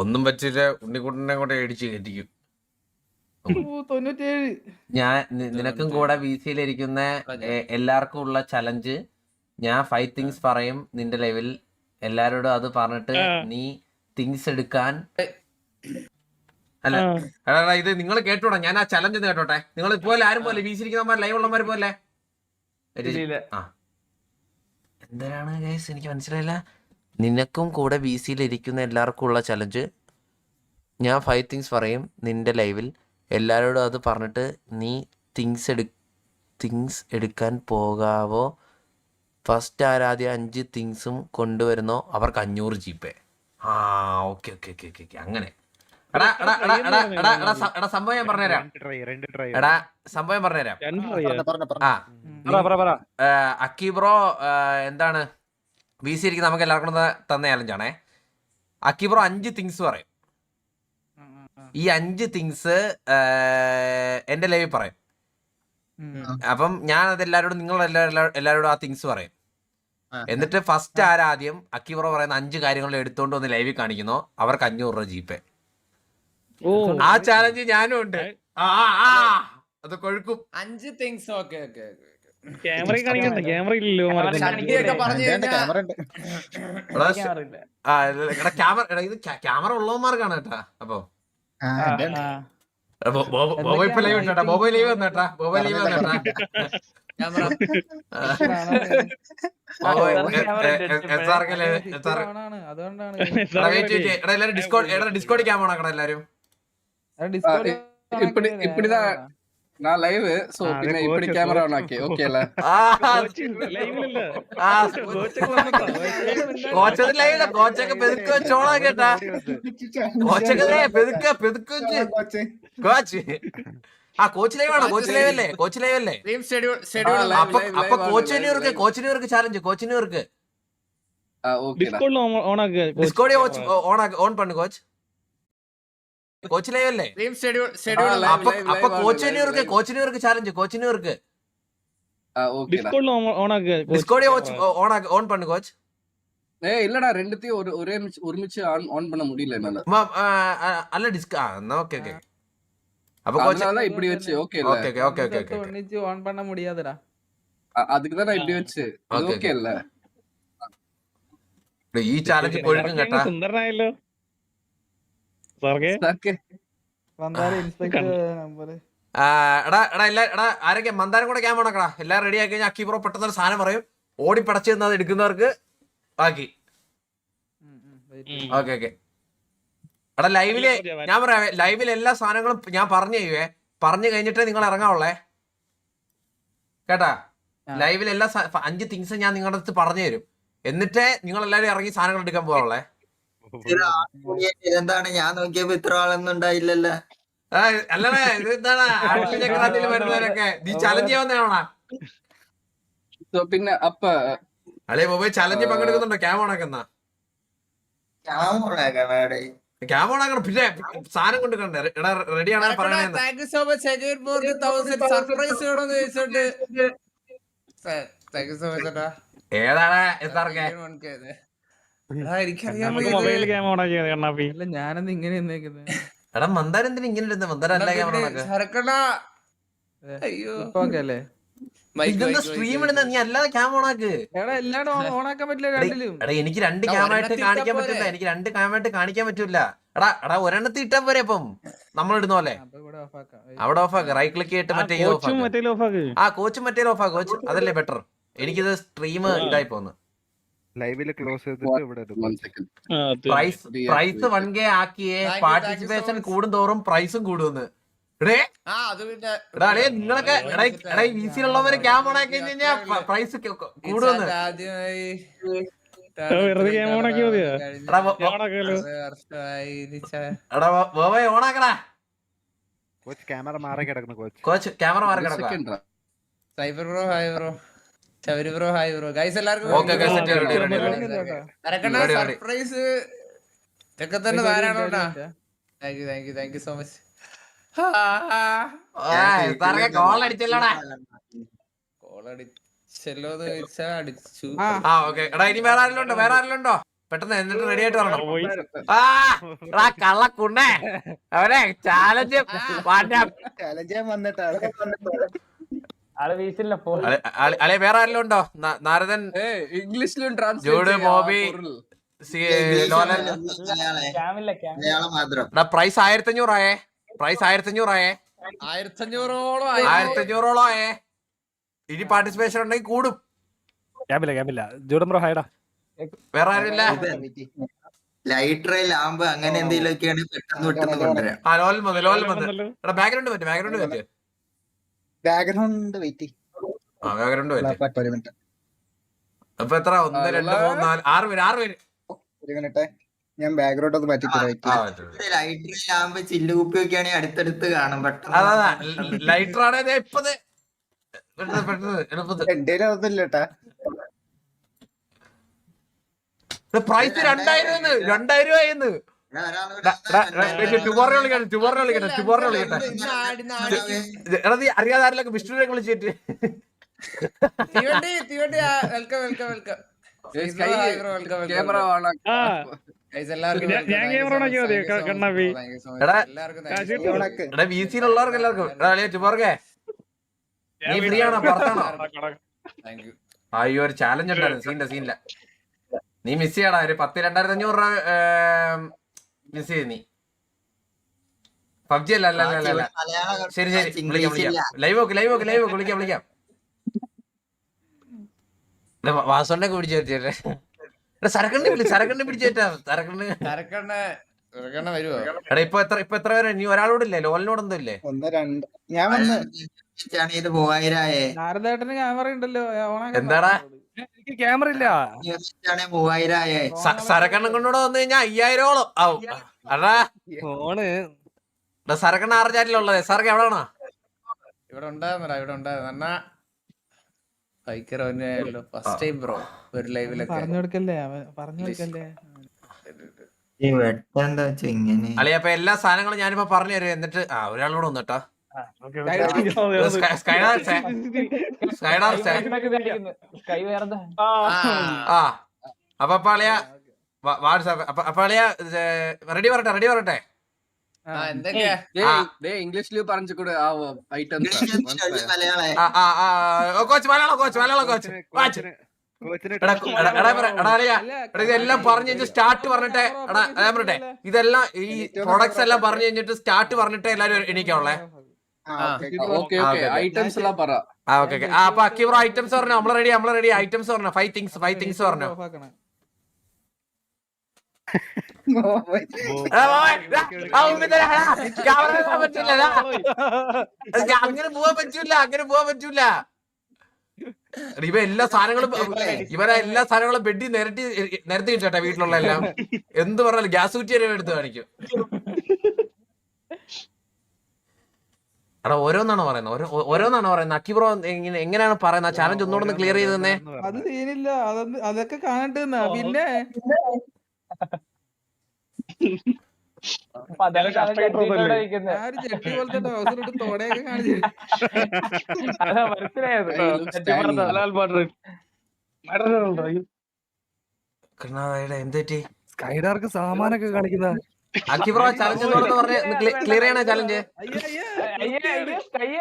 ഒന്നും പറ്റില്ല. ഉണ്ണിക്കുട്ടനെ കൂടെ അടിച്ചു കയറ്റിക്കും. തൊണ്ണൂറ്റേഴ് ഞാൻ നിനക്കും കൂടെ വി സിയിലിരിക്കുന്ന എല്ലാവർക്കും ഉള്ള ചലഞ്ച് ഞാൻ ഫൈവ് തിങ്സ് പറയും. നിന്റെ ലെവൽ എല്ലാരോടും അത് പറഞ്ഞിട്ട് നീ തിങ്സ് എടുക്കാൻ. അല്ല എടാ, ഇത് നിങ്ങൾ കേട്ടോടാ. ഞാൻ ആ ചലഞ്ച് കേട്ടോട്ടെ. നിങ്ങൾ ഇപ്പോലെ ആരും പോലെ വി സിരിക്കുന്നവന്മാർ ലൈവ് ഉള്ളവന്മാർ പോലെ ആ. എന്തിനാണ് എനിക്ക് മനസ്സിലായില്ല. നിനക്കും കൂടെ വി സിയിലിരിക്കുന്ന എല്ലാവർക്കും ഉള്ള ചലഞ്ച് ഞാൻ ഫൈവ് തിങ്സ് പറയും നിന്റെ ലൈവിൽ എല്ലാവരോടും അത് പറഞ്ഞിട്ട് നീ തിങ്സ് എടു തിങ്സ് എടുക്കാൻ പോകാവോ? ഫസ്റ്റ് ആരാധ്യം അഞ്ച് തിങ്സും കൊണ്ടുവരുന്നോ? അവർക്ക് അഞ്ഞൂറ് ജി പേ ആ okay okay okay okay okay അങ്ങനെ. എടാ എടാ എടാ എടാ എടാ എടാ സ- എടാ സംഭവം ഞാൻ പറഞ്ഞുതരാം. എടാ സംഭവം പറഞ്ഞുതരാം. ആ പറ പറ. പറ ആ, അക്കി ബ്രോ ആ, എന്താണ്? വി സി ആയിരിക്കും നമുക്ക് എല്ലാവർക്കും തന്ന ചാലഞ്ചാണേ അക്കിബ്രോ അഞ്ച് തിങ്സ് പറയും. ഈ അഞ്ച് തിങ്സ് എന്റെ ലൈവിൽ പറയും. അപ്പം ഞാൻ അത് എല്ലാരോടും നിങ്ങൾ എല്ലാരോടും എല്ലാവരോടും ആ തിങ്സ് പറയും. എന്നിട്ട് ഫസ്റ്റ് ആരാദ്യം അക്കി ബ്രോ പറയുന്ന അഞ്ച് കാര്യങ്ങൾ എടുത്തുകൊണ്ട് വന്ന് ലൈവിൽ കാണിക്കുന്നു. അവർക്ക് അഞ്ഞൂറ് രൂപ ജീപ്പ് ഓ. ആ ചാലഞ്ച് ഞാനും ഉണ്ട്. ആ ആ, ആ. അത് കൊഴുക്കും. അഞ്ച് things okay okay. Camera camera ഇല്ലല്ലോ ക്യാമറ ഉള്ളവന്മാർക്കാണ് കേട്ടാ അപ്പൊ. ബോബോയ് ഇപ്പൊ ലൈവ് ഉണ്ടാ ബോബോയ് ലൈവ് വന്നേട്ടാ ബോബോയ് ലൈവ് വന്നേട്ടാ ഡിസ്കോഡ് ഡിസ്കോഡ് ക്യാമറ എല്ലാരും நான் லைவ் சோ ஆ, அது பின்ன இப்படி coach, கேமரா coach. ஆக்கி ஓகேல ആ കോച്ച് ലൈവിലല്ല ആ കോച്ചൊക്കെ വന്നോ കോച്ചത് ലൈവ് കോച്ചൊക്കെ പെതുക്കെ വെച്ചോളാ കേട്ടാ കോച്ചൊക്കെ ദേ പെതുക്കെ പെതുക്കെ വെച്ച് കോച്ച് ആ കോച്ച് ലൈവ് ആണോ കോച്ച് ലൈവ് അല്ലേ കോച്ച് ലൈവ് അല്ലേ സ്ട്രീം ഷെഡ്യൂൾ ഷെഡ്യൂൾ live, അപ്പൊ live, അപ്പൊ live ആണ്, കോച്ചിന് live, ഇവർക്ക് live. കോച്ചിന് ഇവർക്ക് ചാലഞ്ച് കോച്ചിന് ഇവർക്ക് ஓகேடா ഡിസ്കോഡിൽ ഓണാക്കുക ഡിസ്കോഡി on on പണ്ണു coach coach live അല്ലേ സ്ട്രീം ഷെഡ്യൂൾ ഷെഡ്യൂൾ live, അപ്പൊ live, അപ്പൊ live ആണ്, കോച്ചിന് live, ഇവർക്ക് live. കോച്ചിന് ഇവർക്ക് ചാലഞ്ച് കോച്ചിന് ഇവർക്ക് ஓகேடா ഡിസ്കോഡിൽ ഓണാക്കുക ഡിസ്കോഡി ഓൺ ഓൺ പണ്ണു കോച്ച് ஏய் இல்லடா ரெண்டுத்தையும் ஒரு ஒரே மிச்சு- ஒருமிச்சு ஆன் ஆன் பண்ண முடியல என்னால മ- ആ, ആ, അല്ല ഡിസ്ക് ആ എന്നാ ഓക്കെ ഓക്കെ അപ്പൊ കോച്ച് அதனால இப்படி வச்சு ஓகேல okay okay okay okay okay ഒന്നിച്ച് ഓൺ பண்ண முடியாதுடா அதுக்கு தான் நான் இப்படி வச்சு Okay, okay. ஓகே இல்ல ഈ ചാലഞ്ച് കൊഴുക്കും കേട്ടാ സുന്ദരനായല്ലോ എടാ എടാ എല്ലാ എടാ ആരൊക്കെ മന്ദാരം കൂടെ ക്യാമ്പ് ആക്കടാ എല്ലാം റെഡി ആക്കി കഴിഞ്ഞാൽ അക്കി ബ്രോ പെട്ടെന്ന് ഒരു സാധനം പറയും. ഓടി പടച്ചു തന്നത് എടുക്കുന്നവർക്ക് ബാക്കി. Okay okay. എടാ ലൈവിൽ ഞാൻ പറയാം ലൈവിൽ എല്ലാ സാധനങ്ങളും ഞാൻ പറഞ്ഞു ചെയ്യുവേ പറഞ്ഞു കഴിഞ്ഞിട്ടേ നിങ്ങൾ ഇറങ്ങാവുള്ളേ. കേട്ടാ. ലൈവിൽ എല്ലാ അഞ്ച് തിങ്സ് ഞാൻ നിങ്ങളുടെ അടുത്ത് പറഞ്ഞു തരും. എന്നിട്ടേ നിങ്ങൾ എല്ലാവരും ഇറങ്ങി സാധനങ്ങൾ എടുക്കാൻ പോകാവുള്ളേ. ഇതെന്താണ്? ഞാൻ നോക്കിയപ്പോ ഇത്ര ആളൊന്നും ഉണ്ടായില്ലല്ലോ. അല്ലടാ ഇത് എന്താണ്? ആട്ടിൽ വരുന്നവരൊക്കെ. നീ ചലഞ്ച് ചെയ്യാവുന്നതാണോടാ പിന്നെ അപ്പ അല്ലെ മൊബൈൽ ചലഞ്ച് പങ്കെടുക്കുന്നുണ്ടോ? ക്യാം ഓണാക്കുന്ന ക്യാം ഓണാക്കണം പിന്നെ സാധനം കൊണ്ട് എടാ റെഡി പറയണേ സോ മച്ച് സർപ്രൈസ് സോ ഏതാണ് എന്താ കണ്ണാപ്പി അല്ല ഇങ്ങനെ എടാ മന്ദാരം എന്തിനാ ഇങ്ങനെ മന്ദാരം അല്ല ക്യാമറ അയ്യോ. ഇപ്പൊ ഓക്കെ അല്ലേ? ഇതെന്താ സ്ട്രീം. ഇടുന്ന? നീ അല്ലാതെ ക്യാം ഓണാക്ക് എടാ എനിക്ക് രണ്ട് ക്യാമായിട്ട് കാണിക്കാൻ പറ്റില്ല? എനിക്ക് രണ്ട് ക്യാമായിട്ട് കാണിക്കാൻ പറ്റൂല. എടാ എടാ ഒരെണ്ണത്തിൽ ഇട്ടാ പോരെ അപ്പം? നമ്മൾ ഇടുന്ന പോലെ. അവിടെ ഓഫ് ആക്ക്. റൈറ്റ് ക്ലിക്ക് ചെയ്തിട്ട് മറ്റേ ഓഫ് കോച്ചും മറ്റേ ഓഫാക്ക് ആ കോച്ചും മറ്റേ ഓഫ് ആ കോച്ച് അതല്ലേ ബെറ്റർ എനിക്കിത് സ്ട്രീം ഇതായി പോന്ന്. ലൈവിൽ ക്ലോസ് ചെയ്തിട്ട് ഇവിടെ പ്രൈസ് പ്രൈസ് വൺ കെ ആക്കിയേ. പാർട്ടിസിപ്പേഷൻ കൂടുന്തോറും പ്രൈസും കൂടുമെന്ന് നിങ്ങളൊക്കെ ഈ പ്രൈസ് വെറുതെ ഓണാക്കി ഓണാക്കടാ കോച്ച് ക്യാമറ മാറി കിടക്കുന്നു കോച്ച്. കോച്ച് ക്യാമറ മാറി കിടക്കുന്നു cyber bro bro Sabari bro hi bro. Guys എല്ലാവർക്കും. സർപ്രൈസ് ഇതൊക്കെ തന്നെ ഒരു ധാരാളം minute, ഒരു കേട്ടാ minute. Thank you thank you thank you so much call അടിച്ചല്ലോടാ. Call അടിച്ചല്ലോ എന്ന് ചോദിച്ചാ അടിച്ചു. ആ. ആ ഓക്കെ. എടാ ഇനി വേറെ ആരെങ്കിലും ഉണ്ടോ? വേറെ ആരെങ്കിലും ഉണ്ടോ? പെട്ടെന്ന് എന്നിട്ട് റെഡി ആയിട്ട് വരണം. ആ എടാ കള്ളക്കുണ്ണേ. അവനെ ചാലഞ്ച് അല്ലെ വേറെ ആരെല്ലാം ഉണ്ടോ? നാരദൻ ഇംഗ്ലീഷിലും ജൂഡ്, മോബി. സി- ലോലൻ. മലയാളം മലയാളം മാത്രം. എടാ പ്രൈസ് ആയിരത്തി അഞ്ഞൂറായേ പ്രൈസ് ആയിരത്തി അഞ്ഞൂറായേ ആയിരത്തി അഞ്ഞൂറോളം ആയിരത്തി അഞ്ഞൂറോളം ആയേ. ഇനി പാർട്ടിസിപ്പേഷൻ ഉണ്ടെങ്കിൽ കൂടും. ക്യാമ്പില്ല ക്യാമ്പില്ല ജൂഡം ബ്രോ ഹൈഡാ വേറെ ആരുമില്ല? ലൈറ്റർ ലാമ്പ് അങ്ങനെ എന്തെങ്കിലും ഒക്കെയാണ് പെട്ടെന്ന് പെട്ടെന്ന് കൊണ്ടുവരാം. ബാക്ക്ഗ്രൗണ്ട് പറ്റും ബാക്ക്ഗ്രൗണ്ട് പറ്റും ബാക്ക്ഗ്രൗണ്ട് വെയിറ്റ് ആ ബാക്ക്ഗ്രൗണ്ട് പറ്റും ഒരു മിനിറ്റ് അപ്പൊ എത്ര? ഒന്ന് രണ്ട് മൂന്ന് നാല്. ആറ് പേര് ആറ് പേര്. ഒരു മിനിറ്റ് ഞാൻ ബാക്ക്ഗ്രൗണ്ട് ഒന്ന് മാറ്റി ആ വെയിറ്റ് പറ്റും ലൈറ്റർ ലാമ്പ് ചില്ലുകുപ്പി ഒക്കെ ആണെങ്കിൽ അടുത്തടുത്ത് കാണും. പെട്ടെന്ന് ലൈറ്റർ ആണേ ഇപ്പത് എന്റെ ഒന്നുമില്ല പ്രൈസ് രണ്ടായിരം രണ്ടായിരം രൂപയെന്ന് അറിയാതെ ആരെല്ലാം വിഷ്ണുവിനെ വിളിച്ചിട്ട്. Welcome welcome welcome camera on ആ. എല്ലാവർക്കും നീ ഫ്രീ ആണോ? പുറത്താണോ? Thank അയ്യോ ഒരു ചാലഞ്ച് ഉണ്ടായിരുന്നു. സീനില്ല സീനില്ല. നീ മിസ് ചെയ്യടാ. ഒരു പത്ത് രണ്ടായിരത്തി അഞ്ഞൂറ് രൂപ മിസ് ചെയ്ത് നീ പബ്ജി അല്ല അല്ല അല്ല. അല്ല ശരി ശരി. വിളിക്കാം വിളിക്കാം. Live okay live okay live okay വിളിക്കാം വിളിക്കാം. വാസോണ്ടൊക്കെ പിടിച്ചു പറ്റിയല്ലേ എടാ. സരക്കണ്ണി വിളി സരക്കണ്ണി പിടിച്ചേറ്റാ സരക്കണ് സരക്കണ്ണ. സരക്കണ്ണ എടാ ഇപ്പൊ എത്ര ഇപ്പൊ എത്ര പേര്? നീ ഒരാളോടില്ലേ ലോലിനോടൊന്നും ഇല്ലേ? ഒന്ന് രണ്ട്. ഞാൻ വന്ന് ഇത് നാരദേട്ടന് ക്യാമറ ഉണ്ടല്ലോ എന്താടാ? എനിക്ക് ക്യാമറ ഇല്ല. ാണ് മൂവായിരായേ. സ- സരക്കണ്ണൻ കൊണ്ടൂടെ വന്നു കഴിഞ്ഞാ അയ്യായിരോളം. ആവും അടാ ഫോണ്. സരക്കണ്ണ ആറ് ചാറ്റിലുള്ളത് സാർക്ക് എവിടെയാണോ? ഇവിടെ ഉണ്ടായിരുന്നടാ ഇവിടെ ഉണ്ടായിരുന്നു. അണ്ണാ ഭയങ്കര ഫസ്റ്റ് ടൈം ബ്രോ ഒരു ലൈവിലൊക്കെ പറഞ്ഞു കൊടുക്കല്ലേ? അവൻ പറഞ്ഞു കൊടുക്കല്ലേ? എല്ലാ സാധനങ്ങളും ഞാനിപ്പോ പറഞ്ഞു തരും. എന്നിട്ട് ആ ഒരാളോട് ഒന്ന് അപ്പൊ വാട്സാപ്പ്. റെഡി പറട്ടെ റെഡി പറട്ടെ ഇംഗ്ലീഷിൽ പറഞ്ഞു കൂടെ ആ ഐറ്റംസ് മലയാളേ ആ ആ ആ coach Malayalam coach Malayalam coach watch ഇതെല്ലാം പറഞ്ഞു സ്റ്റാർട്ട് പറഞ്ഞിട്ടെ എടാ ഞാൻ പറയട്ടെ ഇതെല്ലാം ഈ പ്രൊഡക്ട്സ് എല്ലാം പറഞ്ഞു കഴിഞ്ഞിട്ട് സ്റ്റാർട്ട് പറഞ്ഞിട്ട് എല്ലാരും എണീക്കാവുള്ളേ? ഐറ്റംസ് എല്ലാം പറ. ആ ഓക്കെ ഓക്കെ. ആ അപ്പൊ അക്കിബ്രോ ഐറ്റംസ് പറഞ്ഞു? നമ്മൾ റെഡി നമ്മൾ റെഡി ഐറ്റംസ് പറഞ്ഞു? ഫൈവ് തിങ്സ് ഫൈവ് തിങ്സ് പറഞ്ഞു? അങ്ങനെ പോവാൻ പറ്റൂല അങ്ങനെ പോവാൻ പറ്റൂല. ഇവ എല്ലാ സാധനങ്ങളും ഇവരെ എല്ലാ സാധനങ്ങളും ബെഡി നിരട്ടി നിരത്തി വെച്ചോട്ടെ വീട്ടിലുള്ള എല്ലാം. എന്ത് പറഞ്ഞാലും ഗ്യാസ് കുറ്റി വരെ എടുത്ത് കാണിക്കും. എടാ ഓരോന്നാണ് പറയുന്നത്? ഓരോ ഓരോന്നാണ് പറയുന്നത്? അക്കിബ്രോ ബ്രോ എങ്ങനെയാണ് പറയുന്നത്? ചാലഞ്ച് ഒന്നുകൂടെ ക്ലിയർ ചെയ്ത് തന്നെ. അത് സീനില്ല അതൊക്കെ കാണട്ടെ. പിന്നെ? സ്കൈഡാർക്ക് സാമാനൊക്കെ കാണിക്കുന്ന അക്കിബ്രോ ചാലഞ്ച് ക്ലിയർ ചെയ്യണ ചാലഞ്ച് അയ്യേ അയ്യേ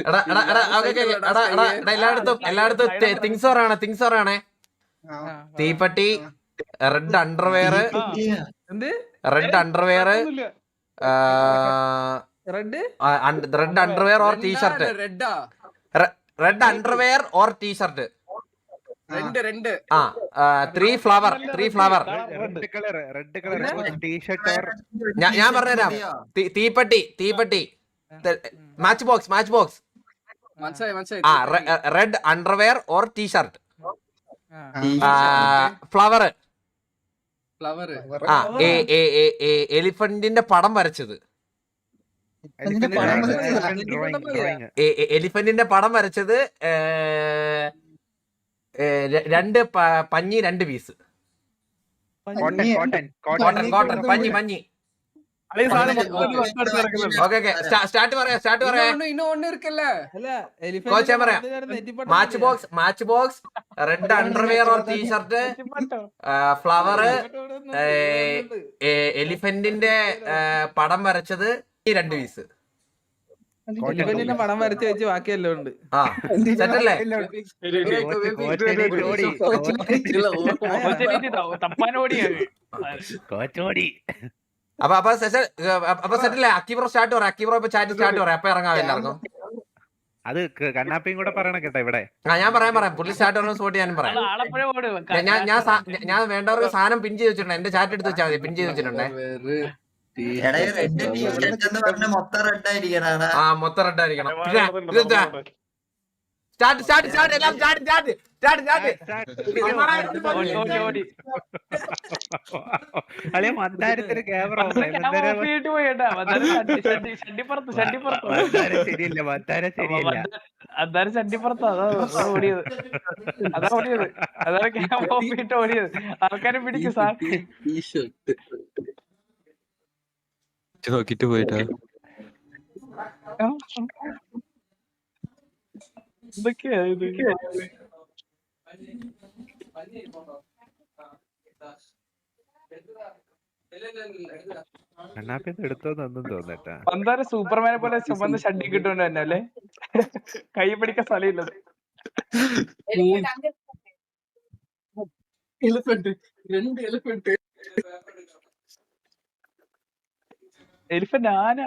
എടാ എടാ എടാ ഓക്കേ, ഓക്കേ, ഓക്കേ. എടാ എടാ എടാ എല്ലായിടത്തും എല്ലായിടത്തും തിങ്സ് ഓറാണ് തിങ്സ് ഓറാണേ. തീപ്പട്ടി റെഡ് അണ്ടർവെയർ എന്ത്? Red underwear red red underwear or T shirt റെഡാ red underwear or T shirt three flower three flower red colour red colour T shirt ഞാൻ പറഞ്ഞുതരാം. തീപ്പെട്ടി തീപ്പട്ടി. മാച്ച് ബോക്സ് മാച്ച് ബോക്സ് ആ. Red underwear or T shirt ആ. Flower flower ആ എ- എ- എ- എ- എലിഫന്റിന്റെ പടം വരച്ചത്. എലിഫന്റിന്റെ പടം വരച്ചത്. ഏ, ഏ, ര- രണ്ട് പഞ്ഞി രണ്ട് പീസ്. കോട്ടൺ കോട്ടൺ പഞ്ഞി പഞ്ഞി start start matchbox matchbox red underwear or T shirt flower എലിഫന്റിന്റെ പടം വരച്ചത് രണ്ട് പീസ്. എലിഫന്റിന്റെ പടം വരച്ച് വെച്ച് ബാക്കിയെല്ലാം ഉണ്ട് കോച്ചോടി അപ്പൊ അപ്പൊ സെഷൻ അപ്പൊ സെറ്റല്ലേ അക്കിബ്രോ സ്റ്റാർട്ട് പറയാം അക്കിബ്രോ ഇപ്പൊ ചാറ്റ് സ്റ്റാർട്ട് പറയാം അപ്പൊ ഇറങ്ങാം എല്ലാവർക്കും? അത് കണ്ണാപ്പിയും കൂടെ പറയണം കേട്ടോ ഇവിടെ. ആ ഞാൻ പറയാൻ പറയാം. പുള്ളി സ്റ്റാർട്ട് പറഞ്ഞ സ്പോട്ട് ഞാൻ പറയാം. ഞാൻ- ഞാൻ ഞാൻ സാ- ഞാൻ വേണ്ടവർക്ക് സാധനം പിൻ ചെയ്ത് വെച്ചിട്ടുണ്ട്. എന്റെ ചാറ്റ് എടുത്ത് വെച്ചാൽ മതി. പിൻ ചെയ്ത് വെച്ചിട്ടുണ്ടേ. എടാ റെഡ് ടീഷർട്ട് എന്ന് പറഞ്ഞ മൊത്തം റെഡ് ആയിരിക്കണം ആ മൊത്തം റെഡ് ആയിരിക്കണം. സ്റ്റാർട്ട് സ്റ്റാർട്ട് സ്റ്റാർട്ട് എല്ലാം സ്റ്റാർട്ട് സ്റ്റാർട്ട് സ്റ്റാർട്ട് സ്റ്റാർട്ട് അളിയ മന്ദാരത്തിന് ക്യാമറ ശരിയില്ല മന്ദാരം ശരിയില്ല. അതാരും ചണ്ടിപ്പുറത്ത് അതാ അതാ ഓടിയത്. അതാ ഓടിയത്. അതാണ് ക്യാമറ ഓടിയത്. ആൾക്കാരെ പിടിക്കും സാർ ടീഷർട്ട് നോക്കിട്ട് പോയിട്ടാ. എന്തൊക്കെയാ ഇത് കണ്ണാപ്പി ഒന്ന് എടുത്തോന്നൊന്നും തോന്നട്ടാ. മന്ദാര സൂപ്പർമാനെ പോലെ ചുമന്ന് ഷഡ്ഡി കിട്ടുകൊണ്ട് തന്നെ അല്ലേ? കൈ പിടിക്കാൻ സ്ഥലമില്ലത്. എലിഫന്റ് രണ്ട് എലിഫന്റ് എലിഫന്റ് ആന.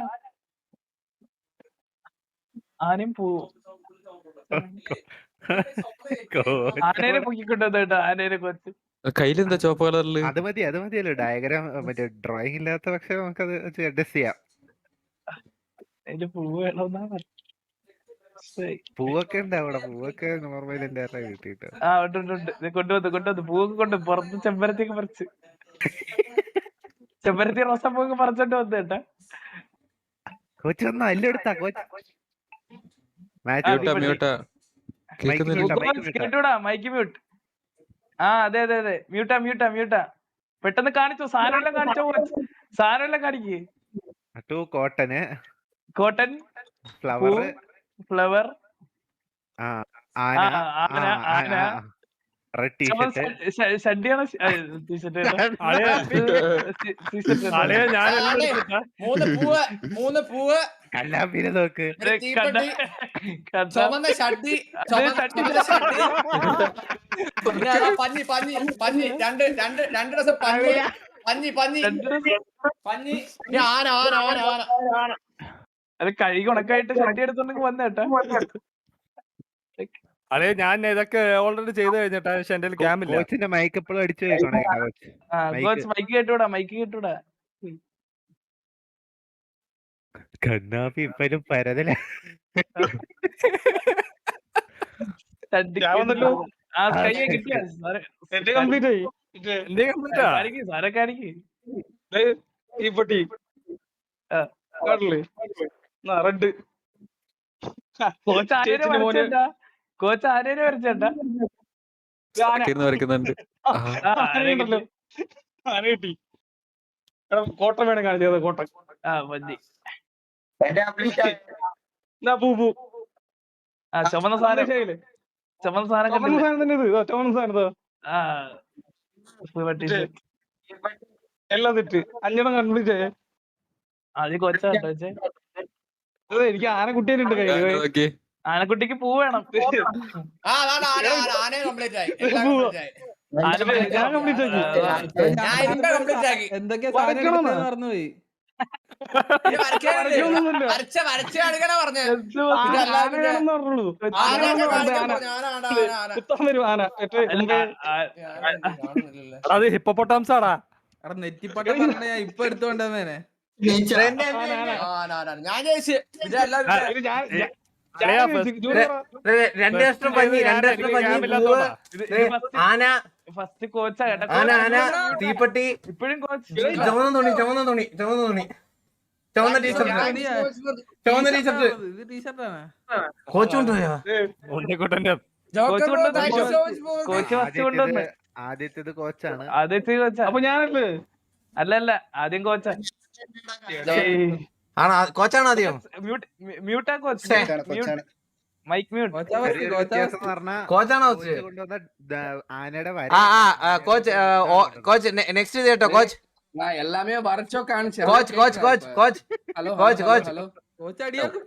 ആനയും പോവും ആനേനെ പൊക്കിക്കൊണ്ടുവന്നു കേട്ടോ ആനേനെ കൊച്ച്. കയ്യിലെന്താ ചോപ്പ് കളറിൽ? അത് മതി അത് മതിയല്ലോ. ഡയഗ്രാം മറ്റേ ഡ്രോയിങ് ഇല്ലാത്ത പക്ഷെ നമുക്കത് അഡ്ജസ്റ്റ് ചെയ്യാം. പൂവൊക്കെ ഉണ്ട് അവിടെ. പൂവൊക്കെ നോർമൽ എന്റെ കിട്ടിയിട്ട്? ആ ഉണ്ട് ഉണ്ട് കൊണ്ടുവന്ന് കൊണ്ടുവന്ന്. പൂവൊക്കെ കൊണ്ട് പുറത്ത് ചെമ്പരത്തിയൊക്കെ പറിച്ച്. ചെമ്പരത്തി റോസാപ്പൂവൊക്കെ പറിച്ചോണ്ട് വന്നു കേട്ടാ കോച്ച്. വന്ന എല്ലാം എടുത്താ കോച്ച് മൈക്ക് മ്യൂട്ടാ. ആ അതെ അതെ അതെ. മ്യൂട്ടാ മ്യൂട്ടാ മ്യൂട്ടാ. പെട്ടെന്ന് കാണിച്ചോ സാധനം എല്ലാം കാണിച്ചോ സാധനം എല്ലാം കാണിക്ക്. ടു കോട്ടന് കോട്ടൺ ഫ്ലവർ ഫ്ലവർ ആ ആ, ആന ആന, ആന. റെഡ് ടീഷർട്ട് പൂവ് നോക്ക്. ചുമന്ന ഷഡ്ഡി രണ്ട് രണ്ട് രണ്ട് ആന ആന ആന ആന. അത് കഴുകി ഉണക്കായിട്ട് ഷഡ്ഡി എടുത്തോണ്ടെങ്കിൽ വന്നേട്ടാ. അളിയ ഞാൻ ഇതൊക്കെ ഓൾറെഡി ചെയ്ത് കഴിഞ്ഞിട്ടാ പക്ഷെ എന്റെ ക്യാം ഇല്ല. കോച്ചിന്റെ മൈക്ക് എപ്പോഴും അടിച്ചു വെക്കണേ കോച്ച്. കോച്ച് മൈക്ക് കേട്ടൂടാ മൈക്ക് കേട്ടൂടാ. കണ്ണാപ്പി ഇപ്പഴും പരതല. എന്റെ കംപ്ലീറ്റ് ആയി എന്റെ കംപ്ലീറ്റ് ആയി കാണിക്ക് സാറെ കാണിക്ക്. ഈ പൊട്ടി. ആ. കാട്ടില്ലേ റെഡ്. കോച്ച് കോച്ച് ആരേനെ വരച്ചേട്ടാ വരയ്ക്കുന്നുണ്ട്. കിട്ടി? കോട്ട. വേണം കാണിച്ചത് കോട്ട. ആ മതി. എന്നാ പൂ പൂ. ആ ചുമന്ന സാധനം. ശരിയല്ലേ? ചുമന്ന സാധനം ചുമന്ന കണ്ടില്ലേ? സാധനം തന്നെ ഇത് ചുമന്ന സാധനം. ആ ടീഷർട്ട് എല്ലാം തെറ്റ്. അഞ്ചെണ്ണം കംപ്ലീറ്റ് ആയേ. ആദ്യം കോച്ചാ കേട്ടോ വെച്ചേ എനിക്ക് ആന കുട്ടിയുണ്ട് കയ്യിൽ നോക്കി. ആനക്കുട്ടിക്ക് പൂ വേണം. എന്തൊക്കെ മറന്നുപോയി. അത് ഹിപ്പൊട്ടാംസാടാ നെറ്റിപ്പട്ടം പറഞ്ഞ ഞാൻ ഇപ്പൊ എടുത്തോണ്ടേനെ ഞാൻ രണ്ട് ലക്ഷം പഞ്ഞി രണ്ട് ലക്ഷം പഞ്ഞി പൂവ് ഇത് ദേ, ആന ഫസ്റ്റ് കോച്ചാ കേട്ടോ. ആന ആന തീപ്പെട്ടി. ഇപ്പോഴും കോച്ച് ചുവന്ന തുണി ചുവന്ന തുണി ചുവന്ന തുണി. ചുവന്ന ടീഷർട്ട്. ചുവന്ന ടീഷർട്ട്. ഇത് ടീഷർട്ടാണ് കോച്ച് കൊണ്ടുപോയോ? ഫസ്റ്റ് കൊണ്ടുവന്ന് ആദ്യത്തേത് കോച്ചാണ്. ആദ്യത്തെ കോച്ചാ അപ്പൊ ഞാനല്ലേ? അല്ല അല്ല ആദ്യം കോച്ചാ ആണോ കോച്ചാണോ അധികം മ്യൂട്ടാ കോച്ച് മൈക്ക് മ്യൂട്ട് കോച്ചാണോ കോച്ച് കോച്ച് നെക്സ്റ്റ് ഇത് കേട്ടോ കോച്ച് എല്ലാമേ വരച്ചോ കാണിച്ചു coach coach coach coach coach coach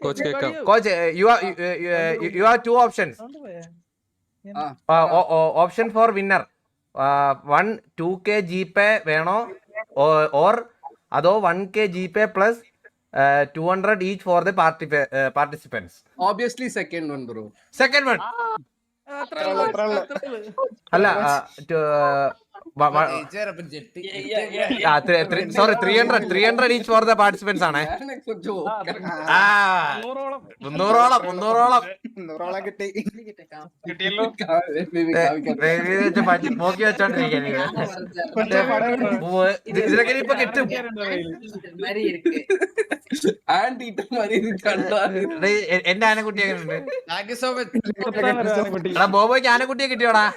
coach കേൾക്കാം coach you are you are two options option for winner one two K G pay വേണോ ഓർ അതോ one K G pay plus two hundred each for the party participants obviously second one bro second one അല്ല sorry three hundred three hundred each for the participants ആണ്. മുന്നൂറോളം. മുന്നൂറോളം നോക്കി വെച്ചോണ്ടിരിക്കുന്നത് ഇപ്പൊ കിട്ടും. എന്റെ ആനക്കുട്ടി ബോബോയ്ക്ക് ആനക്കുട്ടിയെ കിട്ടിയോടാ?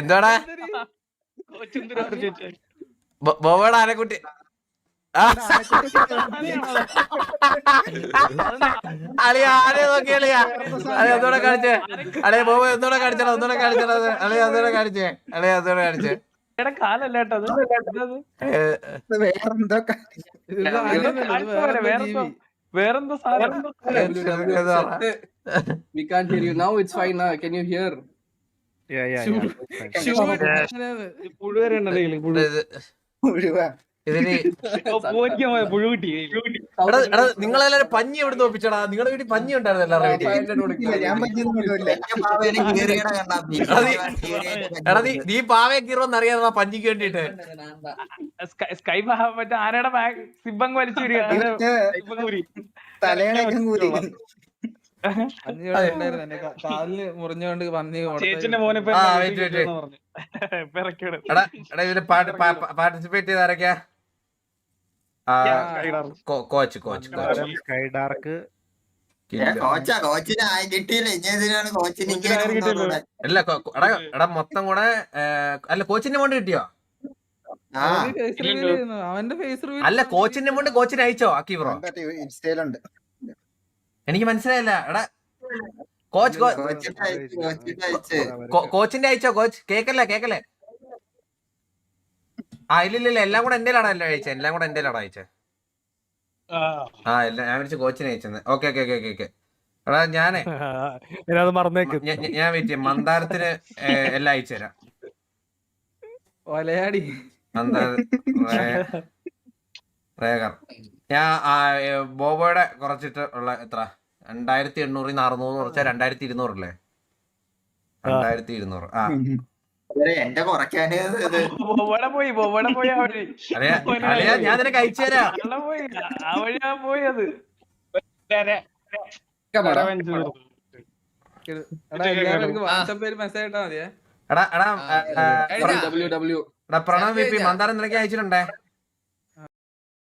എന്തുവാടാ? ബോബോടെ ആനക്കുട്ടി. അളി അളിയ നോക്കിയാ നോക്കി അളിയ. അളിയ ഒന്നുകൂടെ കാണിച്ചേ. അളിയ ബോബോ എന്തോടെ. അളിയ കാണിച്ചേ. അളിയ ഒന്നുകൂടെ കാണിച്ചേ. വേറെന്തോ ആനയൊന്നുമല്ല, ഇത് കാണിച്ച വേറെന്തോ വേറെന്തോ ജീവി. വേറെന്തോ സാധനം? നിങ്ങളെല്ലാരും പഞ്ഞി എവിടെ നോപ്പിച്ചടാ നിങ്ങളുടെ വീട്ടിൽ പഞ്ഞി ഉണ്ടായിരുന്നു എല്ലാവരുടെ വീട്ടിൽ. 500 കൊടുക്കാം. ഇല്ല, ഞാൻ പറ്റിയൊന്നും കൊണ്ടുമില്ല. എന്റെ പാവേനെ കീറിയട കണ്ടാ എടാ, നീ- പാവയെ കീറുമെന്ന് അറിയാതാ പഞ്ഞിക്ക് വേണ്ടിട്ട് സ്കൈ- മറ്റേ ആനയുടെ ബാഗ് വലിച്ചു കൂരി. പന്നി ഉണ്ടായിരുന്നു. എന്റെ കാലിന് പന്നി ചേച്ചിന്റെ മോനെ പാർട്ടിസിപ്പേറ്റ് ചെയ്ത ആരൊക്കെയാ. Coach coach coach. Sky dark അല്ല എടാ എടാ മൊത്തം കൂടെ അല്ല കോച്ചിന്റെ മോണ്ട് കിട്ടിയോ. അവന്റെ ഫേസ് അല്ല കോച്ചിന്റെ മോണ്ട് കോച്ചിന് അയച്ചോ ആക്കി ബ്രോ? ഇൻസ്റ്റയിലുണ്ട്. എനിക്ക് മനസ്സിലായില്ല. എടാ കോച്ച് കോച്ചിന്റെ അയച്ചോ കോച്ച്? കേക്കല്ലേ കേക്കല്ലേ? ആ ഇല്ല ഇല്ല ഇല്ല എല്ലാം കൂടെ എന്റെ എല്ലാം അയച്ചേ? എല്ലാം കൂടെ എന്റെ അയച്ചേ? ആ. ആ എല്ലാം ഞാൻ വിളിച്ച് കോച്ചിനെ അയച്ചെന്ന്. ഓക്കെ ഓക്കെ ഓക്കെ ഓക്കെ എടാ ഞാനേ മറന്നേക്ക്. ഞാൻ വെയിറ്റ് ചെയ്യാം മന്ദാരത്തിന് എല്ലാം അയച്ചു തരാം. ഒലയാടി മന്ദാര റേഗർ ഞാൻ ബോബോയുടെ കുറച്ചിട്ട് ഉള്ള എത്ര? രണ്ടായിരത്തി എണ്ണൂറിൽ നിന്ന് അറുന്നൂറ് കുറച്ചാൽ രണ്ടായിരത്തി ഇരുന്നൂറല്ലേ രണ്ടായിരത്തി ഇരുന്നൂറ് ആ എന്റെ കുറയ്ക്കാന് പോയി ബൊബടെ പോയി അറിയാ ഞാൻ നിനക്ക് അയച്ചു തരാം. പോയി. എടാ. എടാ പ്രണവ് വി പി മന്ദാരം നിനക്ക് അയച്ചിട്ടുണ്ടേ?